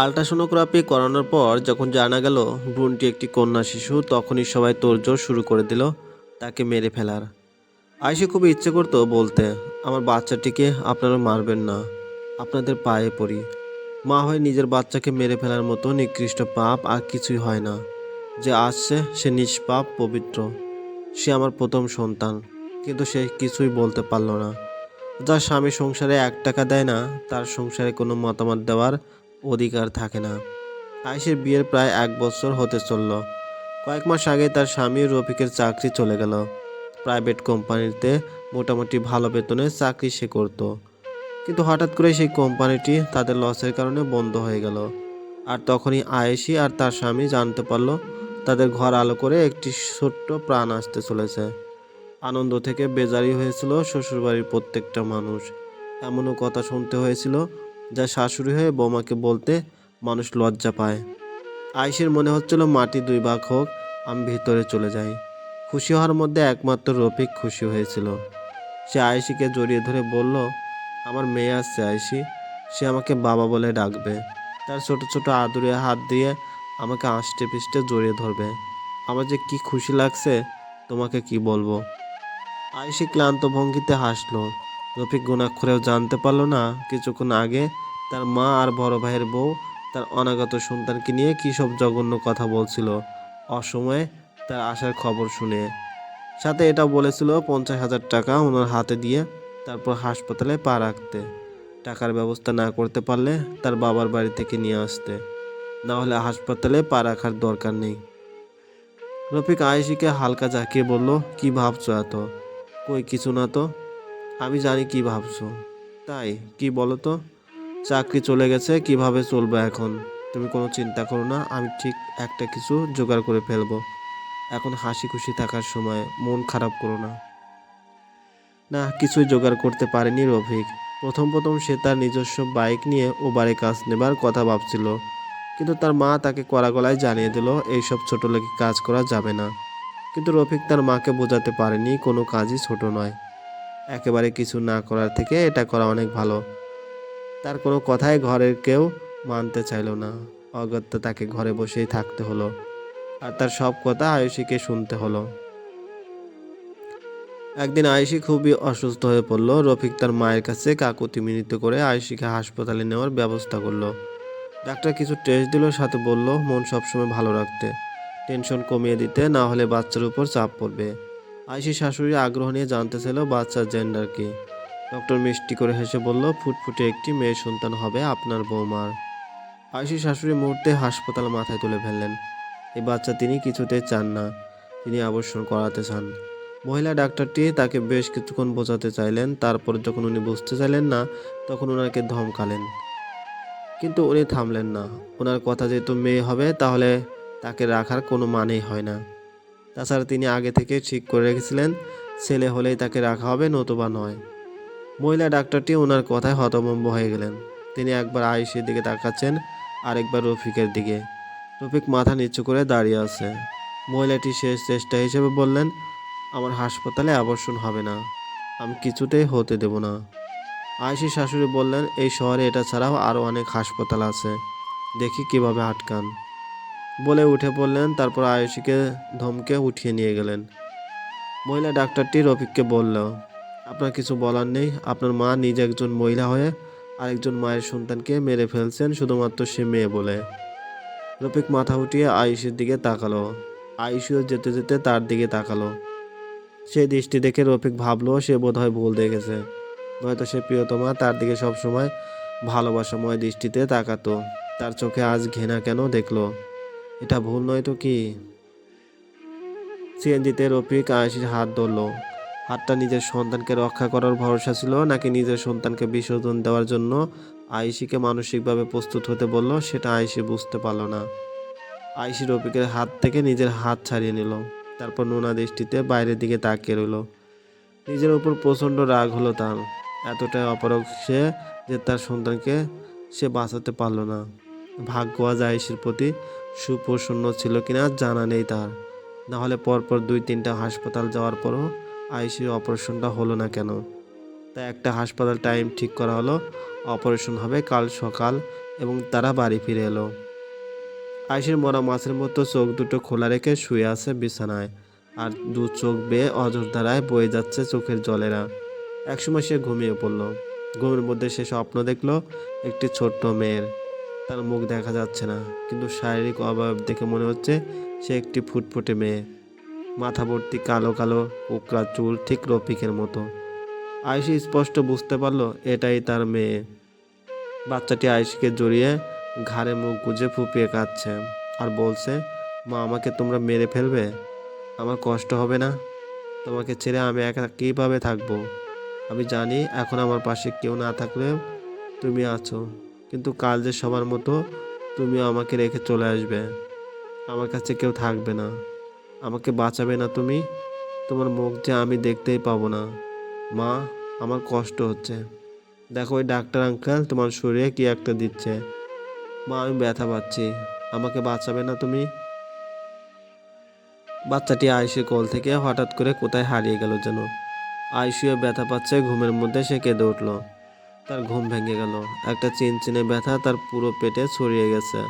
Ultrasonography করানোর পর যখন জানা গেল ভ্রূণটি একটি কন্যা শিশু, তখনই সবাই তোড়জোড় শুরু করে দিল, তাকে মেরে ফেলার। আয়সে খুব ইচ্ছে করতো বলতে, আমার বাচ্চাটিকে আপনারা মারবেন না, আপনাদের পায়ে পড়ি। মা হয়ে নিজের বাচ্চাকে মেরে ফেলার মতো নিকৃষ্ট পাপ আর কিছুই হয় না। যে আসছে, সে নিষ্পাপ, পবিত্র। সে আমার প্রথম সন্তান, কিন্তু সে কিছুই বলতে পারল না। যার স্বামী সংসারে এক টাকা দেয় না, তার সংসারে কোনো মতামত দেওয়ার অধিকার থাকে না। আয়েশের বিয়ের প্রায় এক বছর হতে চলল। কয়েক মাস আগে তার স্বামী রফিকের চাকরি চলে গেল। প্রাইভেট কোম্পানিতে মোটামুটি ভালো বেতনে চাকরি সে করত। কিন্তু হঠাৎ করে সেই কোম্পানিটি তাদের লসের কারণে বন্ধ হয়ে গেল। আর তখনই আয়েশি আর তার স্বামী জানতে পারল, তাদের ঘর আলো করে একটি ছোট্ট প্রাণ আসতে চলেছে। আনন্দ থেকে বেজারি হয়েছিল শ্বশুরবাড়ির প্রত্যেকটা মানুষ। এমনও কথা শুনতে হয়েছিল যা শাশুড়ি হয়ে বৌমাকে বলতে মানুষ লজ্জা পায়। আয়েশের মনে হচ্ছিল, মাটি দুই ভাগ হোক, আমি ভিতরে চলে যাই। খুশি হওয়ার মধ্যে একমাত্র রফিক খুশি হয়েছিল। সে আয়েশিকে জড়িয়ে ধরে বলল, আমার মেয়ে আসছে আয়েশি, সে আমাকে বাবা বলে ডাকবে। তার ছোট ছোট আদুরে হাত দিয়ে আমাকে আষ্টে পিষ্টে জড়িয়ে ধরবে। আমার যে কি খুশি লাগছে, তোমাকে কি বলব? আয়েশি ক্লান্ত ভঙ্গিতে হাসলো। রফিক গুণাক্ষরেও জানতে পারল না, কিছুক্ষণ আগে তার মা আর বড় ভাইয়ের বউ তার অনাগত সন্তানকে নিয়ে কী সব জঘন্য কথা বলছিল। অসময়ে তার আসার খবর শুনে। সাথে এটা বলেছিল পঞ্চাশ হাজার টাকা ওনার হাতে দিয়ে তারপর হাসপাতালে পা রাখতে। টাকার ব্যবস্থা না করতে পারলে তার বাবার বাড়ি থেকে নিয়ে আসতে। না হলে হাসপাতালে পা রাখার দরকার নেই। রফিক আয়েশিকে হালকা ঝাঁকিয়ে বলল, কি ভাবছ এত? কই, কিছু না তো? আমি জানি কি ভাবছ। তাই, কি বলো তো চাকরি চলে গেছে, কীভাবে চলবে এখন? তুমি কোনো চিন্তা করো না, আমি ঠিক একটা কিছু জোগাড় করে ফেলব। এখন হাসি খুশি থাকার সময় মন খারাপ করো না। না, কিছুই জোগাড় করতে পারেনি রফিক। প্রথম প্রথম সে তার নিজস্ব বাইক নিয়ে ওবারে কাজ নেবার কথা ভাবছিল। কিন্তু তার মা তাকে কড়া গলায় জানিয়ে দিল, এইসব ছোটো লোকে কাজ করা যাবে না। কিন্তু রফিক তার মাকে বোঝাতে পারেনি, কোনো কাজই ছোট নয়। একেবারে কিছু না করার থেকে এটা করা অনেক ভালো। তার কোনো কথাই ঘরের কেউ মানতে চাইলো না। অগত্যা তাকে ঘরে বসেই থাকতে হলো আর তার সব কথা আয়ুষীকে শুনতে হলো। একদিন আয়ুষী খুবই অসুস্থ হয়ে পড়ল। রফিক তার মায়ের কাছে কাকুতি মিনিত করে আয়ুষীকে হাসপাতালে নেওয়ার ব্যবস্থা করল। ডাক্তার কিছু টেস্ট দিল, সাথে বলল, মন সবসময় ভালো রাখতে। টেনশন কমিয়ে দিতে, না হলে বাচ্চার উপর চাপ পড়বে। আয়ুষী শাশুড়ি আগ্রহ নিয়ে জানতে চাইল বাচ্চার জেন্ডার কি। ডক্টর মিষ্টি করে হেসে বলল, ফুটফুটে একটি মেয়ে সন্তান হবে আপনার বৌমার। আইসি শাশুড়ি মুহূর্তে হাসপাতাল মাথায় তুলে ফেললেন। এই বাচ্চা তিনি কিছুতেই চান না, তিনি আবর্ষণ করাতে চান। মহিলা ডাক্তারটি তাকে বেশ কিছুক্ষণ বোঝাতে চাইলেন, তারপর যখন উনি বুঝতে চাইলেন না, তখন ওনাকে ধমকালেন। কিন্তু উনি থামলেন না। ওনার কথা যেহেতু মেয়ে হবে, তাহলে তাকে রাখার কোনো মানেই হয় না। তাছাড়া তিনি আগে থেকে ঠিক করে রেখেছিলেন, ছেলে হলেই তাকে রাখা হবে, নতুবা নয়। মহিলা ডাক্তারটি ওনার কথায় হতভম্ব হয়ে গেলেন। তিনি একবার আয়ুষের দিকে তাকাচ্ছেন, আরেকবার রফিকের দিকে। রফিক মাথা নিচু করে দাঁড়িয়ে আছে। মহিলাটি শেষ চেষ্টা হিসেবে বললেন, আমার হাসপাতালে আবর্ষণ হবে না, আমি কিছুতেই হতে দেব না। আয়ুষী শাশুড়ি বললেন, এই শহরে এটা ছাড়াও আরও অনেক হাসপাতাল আছে। দেখি কীভাবে আটকান। বলে উঠে পড়লেন, তারপর আয়ুষীকে ধমকে উঠিয়ে নিয়ে গেলেন। মহিলা ডাক্তারটি রফিককে বলল, আপনার কিছু বলার নেই। আপনার মা নিজে একজন মহিলা হয়ে আরেকজন মায়ের সন্তানকে মেরে ফেলছেন, শুধুমাত্র সে মেয়ে বলে। রফিক মাথা উঠিয়ে আয়ুষের দিকে তাকালো। আয়ুষও যেতে যেতে তার দিকে তাকালো। সেই দৃষ্টি দেখে রফিক ভাবলো, সে বোধহয় ভুল দেখেছে। নয়তো সে প্রিয়তমা তার দিকে সবসময় ভালোবাসাময় দৃষ্টিতে তাকাতো। তার চোখে আজ ঘেনা কেন দেখল? এটা ভুল নয় তো কি? সিএনজিতে রফিক আয়েশির হাত ধরলো। হাতটা নিজের সন্তানকে রক্ষা করার ভরসা ছিল নাকি নিজের সন্তানকে বিসর্জন দেওয়ার জন্য আয়েশিকে মানসিকভাবে প্রস্তুত হতে বলল সেটা আয়েশি বুঝতে পারল না। আয়েশি রফিকের হাত থেকে নিজের হাত ছাড়িয়ে নিল। তারপর নোনা দৃষ্টিতে বাইরের দিকে তাকিয়ে রইল। নিজের উপর প্রচণ্ড রাগ হলো তার। এতটাই অপারগ সে যে তার সন্তানকে সে বাঁচাতে পারল না। ভাগ্য আজ আয়েশির প্রতি সুপ্রসন্ন ছিল কিনা জানা নেই তার। না হলে পরপর দুই তিনটা হাসপাতাল যাওয়ার পরও আইসির অপারেশনটা হলো না কেন? তাই একটা হাসপাতাল টাইম ঠিক করা হলো, অপারেশন হবে কাল সকাল এবং তারা বাড়ি ফিরে এলো। আইসির মরা মাছের মতো চোখ দুটো খোলা রেখে শুয়ে আছে বিছানায়, আর দু চোখ বেয়ে অজর ধারায় বয়ে যাচ্ছে চোখের জলেরা। একসময় সে ঘুমিয়ে পড়ল। ঘুমের মধ্যে সে স্বপ্ন দেখল, একটি ছোট্ট মেয়ের। তার মুখ দেখা যাচ্ছে না, কিন্তু শারীরিক অভাব দেখে মনে হচ্ছে সে একটি ফুটফুটে মেয়ে। মাথা ভর্তি কালো কালো কোকড়া চুল ঠিক রফিকের মতো। আয়ুষি স্পষ্ট বুঝতে পারল, এটাই তার মেয়ে। বাচ্চাটি আয়ুষকে জড়িয়ে ঘাড়ে মুখ গুজে ফুপিয়ে কাঁদছে আর বলছে, মা, আমাকে তোমরা মেরে ফেলবে? আমার কষ্ট হবে না? তোমাকে ছেড়ে আমি একা কীভাবে থাকব? আমি জানি এখন আমার পাশে কেউ না থাকলেও তুমি আছো। কিন্তু কাল যে সবার মতো তুমিও আমাকে রেখে চলে আসবে। আমার কাছে কেউ থাকবে না। আমাকে বাঁচাবে না তুমি। তোমার মুখ যে আমি দেখতেই পাবো না। মা, আমার কষ্ট হচ্ছে। দেখো ওই ডাক্তার আঙ্কেল তোমার শরীরে কি একটা দিচ্ছে। মা, আমি ব্যথা পাচ্ছি। আমাকে বাঁচাবে না তুমি? বাচ্চাটি আয়ুষের কোল থেকে হঠাৎ করে কোথায় হারিয়ে গেল যেন। আয়ুষীয় ব্যথা পাচ্ছে, ঘুমের মধ্যে সে কেঁদে উঠল। তার ঘুম ভেঙে গেল। একটা চিনচিনে ব্যথা তার পুরো পেটে ছড়িয়ে গেছে।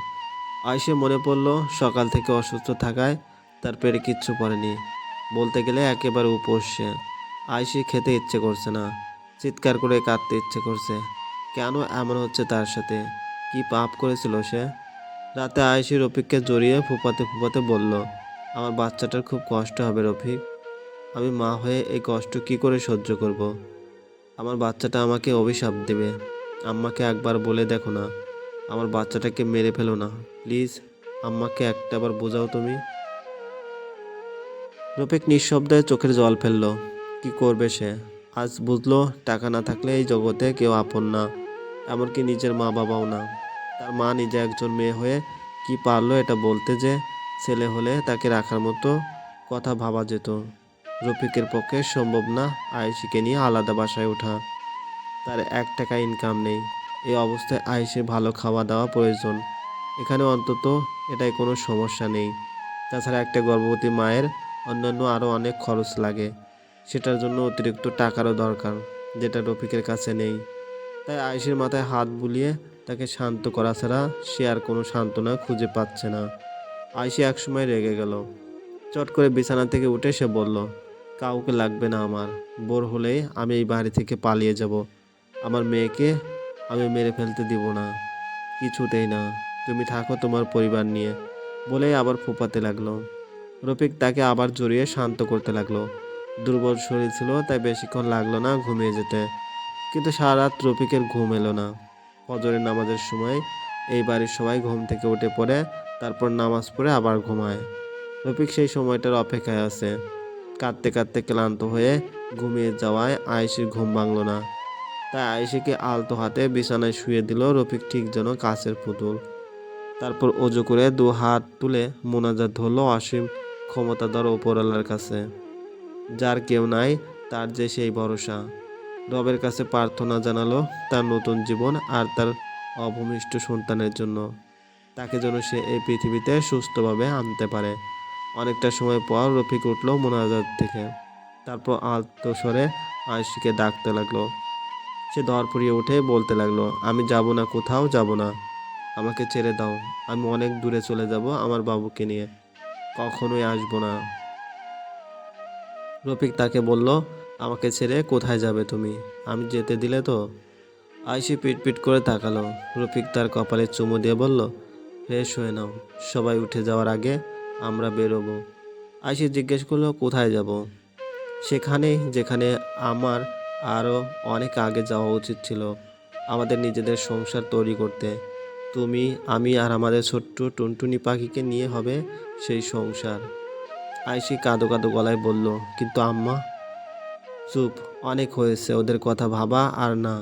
আয়ুষে মনে পড়ল, সকাল থেকে অসুস্থ থাকায় তার পেটে কিচ্ছু পড়েনি। বলতে গেলে একেবারে উপোস। সে খেতে ইচ্ছে করছে না। চিৎকার করে কাঁদতে ইচ্ছে করছে। কেন এমন হচ্ছে তার সাথে? কি পাপ করেছিল সে? রাতে আয়ুষি রফিককে জড়িয়ে ফুপাতে ফুপাতে বলল, আমার বাচ্চাটার খুব কষ্ট হবে রফিক। আমি মা হয়ে এই কষ্ট কি করে সহ্য করব। আমার বাচ্চাটা আমাকে অভিশাপ দেবে। আম্মাকে একবার বলে দেখো না। আমার বাচ্চাটাকে মেরে ফেলো না। প্লিজ, আম্মাকে একটাবার বোঝাও তুমি। রফিক নিঃশব্দে চোখের জল ফেলল। কি করবে সে? আজ বুঝলো, টাকা না থাকলে এই জগতে কেউ আপন না, এমনকি নিজের মা বাবাও না। তার মা নিজে একজন মেয়ে হয়ে কি পারল এটা বলতে যে ছেলে হলে তাকে রাখার মতো কথা ভাবা যেত। রফিকের পক্ষে সম্ভব না আয়েশিকে নিয়ে আলাদা বাসায় ওঠা। তার এক টাকা ইনকাম নেই। এই অবস্থায় আয়েশে ভালো খাওয়া দাওয়া প্রয়োজন। এখানে অন্তত এটাই কোনো সমস্যা নেই। তাছাড়া একটা গর্ভবতী মায়ের অন্যান্য আরও অনেক খরচ লাগে। সেটার জন্য অতিরিক্ত টাকারও দরকার, যেটা রফিকের কাছে নেই। তাই আয়েশের মাথায় হাত বুলিয়ে তাকে শান্ত করা ছাড়া সে আর কোনো সান্ত্বনা খুঁজে পাচ্ছে না। আয়েশে একসময় রেগে গেল। চট করে বিছানা থেকে উঠে সে বলল কাউকে লাগবে না আমার। বোর হলেই আমি এই বাড়ি থেকে পালিয়ে যাব। আমার মেয়েকে আমি মেরে ফেলতে দিব না। কিছুতেই না। তুমি থাকো তোমার পরিবার নিয়ে। বলেই আবার ফুপাতে লাগল। রফিক তাকে আবার জড়িয়ে শান্ত করতে লাগল। দুর্বল শরীর ছিল, তাই বেশিক্ষণ লাগল না ঘুমিয়ে যেতে। কিন্তু সারা রাত রফিকের ঘুম এলো না। ফজরের নামাজের সময় এই বাড়ির সবাই ঘুম থেকে উঠে পড়ে, তারপর নামাজ পড়ে আবার ঘুমায়। রফিক সেই সময়টার অপেক্ষায় আছে। কাঁদতে কাঁদতে ক্লান্ত হয়ে ঘুমিয়ে যাওয়ায় আয়েশির ঘুম ভাঙল না। তাই আয়েশিকে আলতো হাতে বিছানায় শুয়ে দিল রফিক ঠিক যেন কাছের পুতুল। তারপর অজু করে দু হাত তুলে মোনাজাত ধরলো অসীম ক্ষমতাধর ওপরওয়ালার কাছে। যার কেউ নাই, তার যে সেই ভরসা। রবের কাছে প্রার্থনা জানালো তার নতুন জীবন আর তার অভূমিষ্ঠ সন্তানের জন্য। তাকে যেন সে এই পৃথিবীতে সুস্থভাবে আনতে পারে। অনেকটা সময় পর রফিক উঠল মোনাজাত থেকে। তারপর আলতো স্বরে আয়ুষিকে ডাকতে লাগল। সে ধরপড়িয়ে উঠে বলতে লাগল, আমি যাব না, কোথাও যাব না। আমাকে ছেড়ে দাও। আমি অনেক দূরে চলে যাব আমার বাবুকে নিয়ে। কখনোই আসব না। রফিক তাকে বলল, আমাকে ছেড়ে কোথায় যাবে তুমি? আমি যেতে দিলে তো? আয়সি পিট পিট করে তাকালো। রফিক তার কপালে চুমু দিয়ে বলল, ফ্রেশ হয়ে নাও। সবাই উঠে যাওয়ার আগে আমরা বেরোবো। আইসি জিজ্ঞেস করল, কোথায় যাব? সেখানেই যেখানে আমার আরও অনেক আগে যাওয়া উচিত ছিল, আমাদের নিজেদের সংসার তৈরি করতে। তুমি, আমি আর আমাদের ছোট্ট টুনটুনি পাখিকে নিয়ে হবে সেই সংসার। আয়সি কাঁদো কাঁদো গলায় বলল, কিন্তু আম্মা, চুপ, অনেক হয়েছে, ওদের কথা ভাবা আর না।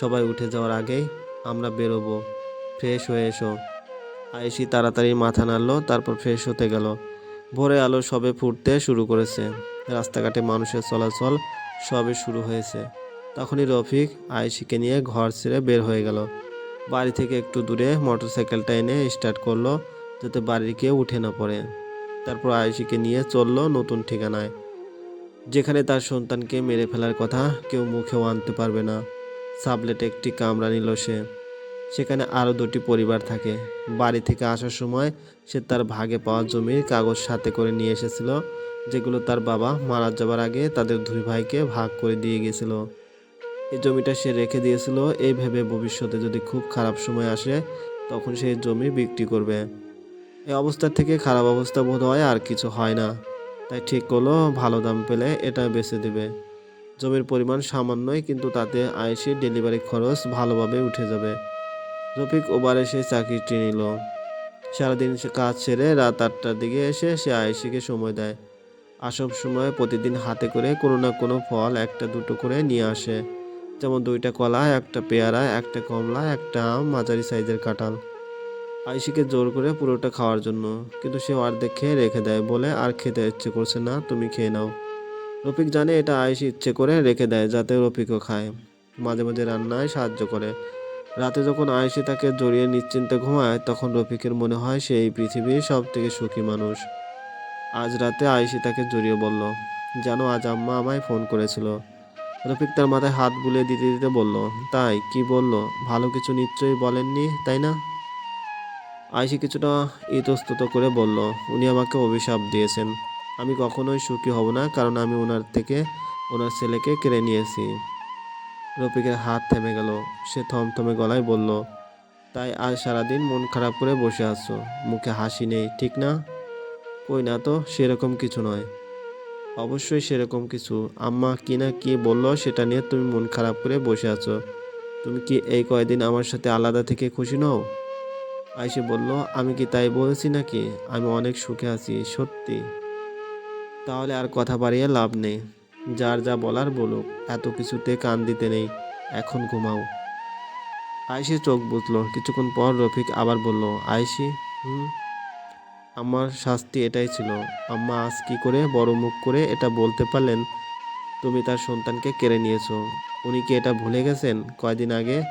সবাই উঠে যাওয়ার আগেই আমরা বেরোবো। ফ্রেশ হয়ে এসো। আয়েশি তাড়াতাড়ি মাথা নাড়লো, তারপর ফ্রেশ হতে গেল। ভোরে আলো সবে ফুটতে শুরু করেছে। রাস্তাঘাটে মানুষের চলাচল সবে শুরু হয়েছে। তখনই রফিক আয়েশিকে নিয়ে ঘর ছেড়ে বের হয়ে গেল। বাড়ি থেকে একটু দূরে মোটরসাইকেলটা এনে স্টার্ট করল, যাতে বাড়ির কেউ উঠে না পড়ে। তারপর আয়েশিকে নিয়ে চলল নতুন ঠিকানায়। যেখানে তার সন্তানকে মেরে ফেলার কথা কেউ মুখেও আনতে পারবে না। সাবলেটে একটি কামরা নিল সে। সেখানে আরও দুটি পরিবার থাকে। বাড়ি থেকে আসার সময় সে তার ভাগে পাওয়া জমির কাগজ সাথে করে নিয়ে এসেছিল, যেগুলো তার বাবা মারা যাবার আগে তাদের দুই ভাইকে ভাগ করে দিয়ে গেছিল। এই জমিটা সে রেখে দিয়েছিল। এই ভেবে ভবিষ্যতে যদি খুব খারাপ সময় আসে, তখন সেই জমি বিক্রি করবে। এই অবস্থা থেকে খারাপ অবস্থা বোধ হয় আর কিছু হয় না। তাই ঠিক করল, ভালো দাম পেলে এটা বেছে দেবে। জমির পরিমাণ সামান্যই, কিন্তু তাতে আয়েসি ডেলিভারি খরচ ভালোভাবে উঠে যাবে। রফিক ওবার এসে চাকরিটি নিল। সারাদিন সে কাজ সেরে রাত আটটার দিকে এসে সে আয়েসিকে সময় দেয়। আসব সময় প্রতিদিন হাতে করে কোনো না কোনো ফল একটা দুটো করে নিয়ে আসে। যেমন দুইটা কলা, একটা পেয়ারা, একটা কমলা, একটা আম, মাঝারি সাইজের কাঁঠাল। আইসিকে জোর করে পুরোটা খাওয়ার জন্য, কিন্তু সে অর্ধেক খেয়ে রেখে দেয় বলে আর খেতে ইচ্ছে করছে না, তুমি খেয়ে নাও। রফিক জানে এটা আইসি ইচ্ছে করে রেখে দেয়, যাতে রফিকও খায়। মাঝে মাঝে রান্নায় সাহায্য করে। রাতে যখন আয়েশি তাকে জড়িয়ে নিশ্চিন্তে ঘুমায়, তখন রফিকের মনে হয় সে এই পৃথিবীর সব থেকে সুখী মানুষ। আজ রাতে আয়েশি তাকে জড়িয়ে বলল, জানো, আজ আম্মা আমায় ফোন করেছিল। রফিক তার মাথায় হাত বুলিয়ে দিতে দিতে বলল, তাই? কি বলল? ভালো কিছু নিশ্চয়ই বলেননি, তাই না? আয়েশি কিছুটা ইতস্তত করে বলল, উনি আমাকে অভিশাপ দিয়েছেন। আমি কখনোই সুখী হব না, কারণ আমি ওনার থেকে, ওনার ছেলেকে কেড়ে নিয়েছি। রফিকের হাত থেমে গেল। সে থমথমে গলায় বলল, তাই আজ সারাদিন মন খারাপ করে বসে আছো? মুখে হাসি নেই, ঠিক না? কই না তো, সেরকম কিছু নয়। অবশ্যই সেরকম কিছু। আম্মা কি না কি বলল সেটা নিয়ে তুমি মন খারাপ করে বসে আছো। তুমি কি এই কয়দিন আমার সাথে আলাদা থেকে খুশি নও? আইসে বলল, আমি কি তাই বলছি নাকি? আমি অনেক সুখে আছি, সত্যি। তাহলে আর কথা বাড়িয়ে লাভ নেই। যার যা বলার বলুক, এত কিছুতে কান দিতে নেই। এখন ঘুমাও। আয়সি চোখ বুঝলো কিছুক্ষণ পর রফিক আবার বলল আয়সি হুম? আমার শাস্তি এটাই ছিল। আম্মা আজ কি করে বড় মুখ করে এটা বলতে পারলেন? তুমি তার সন্তানকে কেড়ে নিয়েছো। উনি কি এটা ভুলে গেছেন? কয়দিন আগে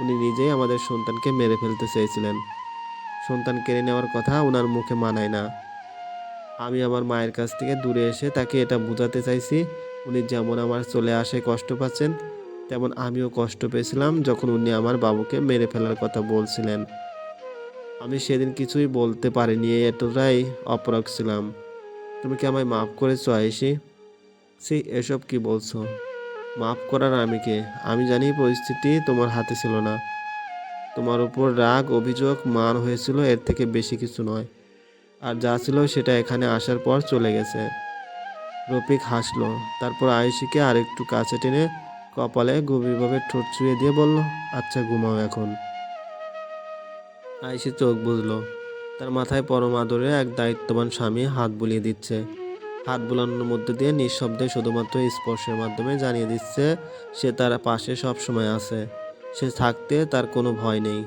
উনি নিজেই আমাদের সন্তানকে মেরে ফেলতে চেয়েছিলেন। সন্তান কেড়ে নেওয়ার কথা ওনার মুখে মানায় না। আমি আমার মায়ের কাছ থেকে দূরে এসে তাকে এটা বোঝাতে চাইছি। উনি যেমন আমার চলে আসে কষ্ট পাচ্ছেন, তেমন আমিও কষ্ট পেয়েছিলাম যখন উনি আমার বাবুকে মেরে ফেলার কথা বলছিলেন। আমি সেদিন কিছুই বলতে পারিনি, এতটাই অপরাগ ছিলাম। তুমি কি আমায় মাফ করেছ, আয়েশি? সি এসব কি বলছো? মাফ করার আমি কে? আমি জানি পরিস্থিতি তোমার হাতে ছিল না। তোমার উপর রাগ, অভিযোগ, মান হয়েছিল, এর থেকে বেশি কিছু নয়। আর যা ছিল সেটা এখানে আসার পর চলে গেছে। রফিক হাসলো। তারপর আয়েশিকে আরেকটু কাছে টেনে কপালে গভীরভাবে ঠোঁট ছুঁয়ে দিয়ে বলল আচ্ছা ঘুমাও এখন। আয়েশি চোখ বুঝলো তার মাথায় পরম আদরে এক দায়িত্ববান স্বামী হাত বুলিয়ে দিচ্ছে। হাত বুলানোর মধ্যে দিয়ে নিঃশব্দে শুধুমাত্র স্পর্শের মাধ্যমে জানিয়ে দিচ্ছে, সে তার পাশে সব সময় আছে। সে থাকতে তার কোনো ভয় নেই।